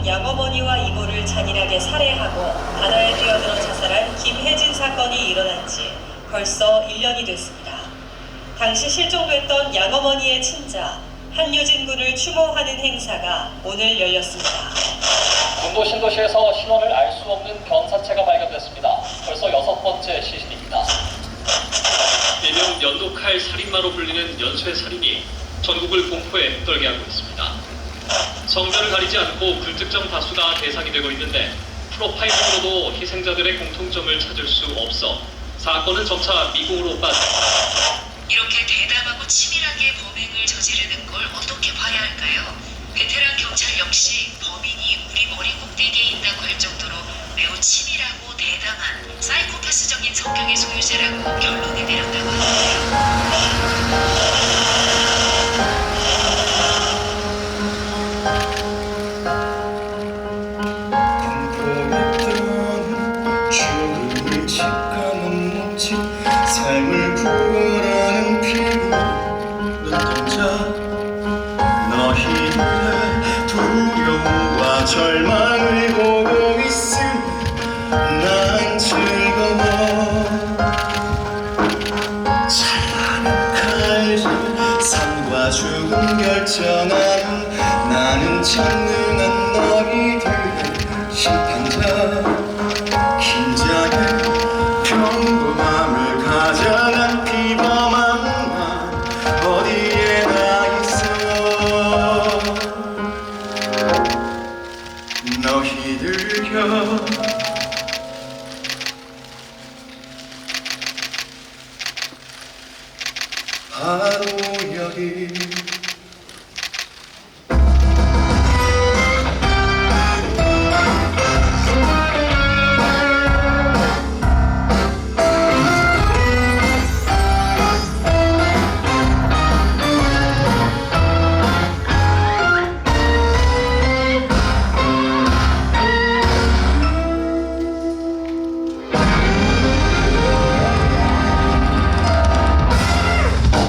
중 양어머니와 이모를 잔인하게 살해하고 바다에 뛰어들어 자살한 김혜진 사건이 일어난 지 벌써 1년이 됐습니다. 당시 실종됐던 양어머니의 친자 한유진 군을 추모하는 행사가 오늘 열렸습니다. 군도 신도시에서 신원을 알 수 없는 견사체가 발견됐습니다. 벌써 여섯 번째 시신입니다. 일명 연독할 살인마로 불리는 연쇄 살인이 전국을 공포에 떨게 하고 있습니다. 성별을 가리지 않고 불특정 다수가 대상이 되고 있는데 프로파일링으로도 희생자들의 공통점을 찾을 수 없어 사건은 점차 미궁으로 빠져 이렇게 대담하고 치밀하게 범행을 저지르는 걸 어떻게 봐야 할까요? 베테랑 경찰 역시 범인이 우리 머리 꼭대기에 있다고 할 정도로 매우 치밀하고 대담한 사이코패스적인 성격의 소유자라고 결론을 내렸다고 하는데 삶을 구원하는 피부 눈동자 너희들의 두려움과 절망을 보고 있으니 난 즐거워. 찬란한 칼질 삶과 죽음 결정하는 나는 전능한 너희들의 심판자 마음이 들면 바로 여기.